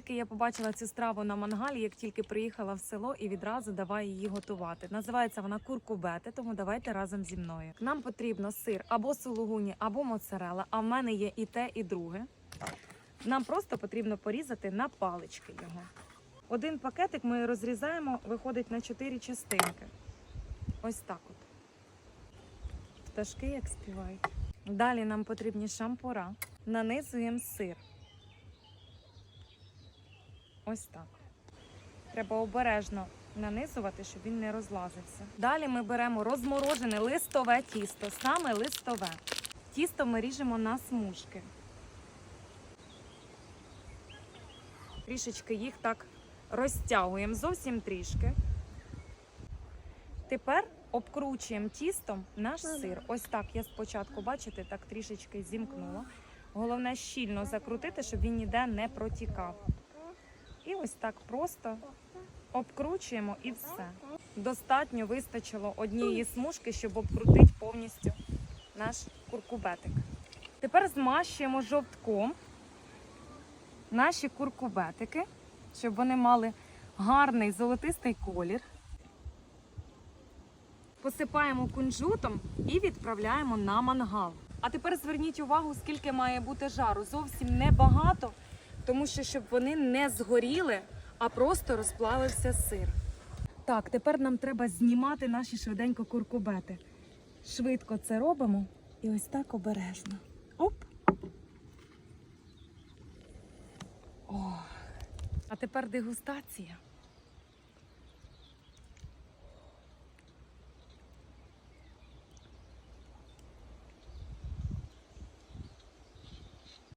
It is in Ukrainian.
тільки я побачила цю страву на мангалі, як тільки приїхала в село і відразу давай її готувати. Називається вона куркубети, тому давайте разом зі мною. Нам потрібно сир або сулугуні, або моцарела, а в мене є і те, і друге. Нам просто потрібно порізати на палички його. Один пакетик ми розрізаємо, виходить на 4 частинки. Ось так от. Пташки як співають. Далі нам потрібні шампура. Нанизуємо сир. Ось так. Треба обережно нанизувати, щоб він не розлазився. Далі ми беремо розморожене листове тісто, саме листове. Тісто ми ріжемо на смужки. Трішечки їх так розтягуємо, зовсім трішки. Тепер обкручуємо тістом наш сир. Ось так я спочатку, бачите, так трішечки зімкнула. Головне щільно закрутити, щоб він ніде не протікав. І ось так просто обкручуємо і все. Достатньо вистачило однієї смужки, щоб обкрутити повністю наш куркубетик. Тепер змащуємо жовтком наші куркубетики, щоб вони мали гарний золотистий колір. Посипаємо кунжутом і відправляємо на мангал. А тепер зверніть увагу, скільки має бути жару. Зовсім небагато, тому що щоб вони не згоріли, а просто розплавився сир. Так, тепер нам треба знімати наші швиденько куркубети. Швидко це робимо і ось так обережно. Оп! О. А тепер дегустація.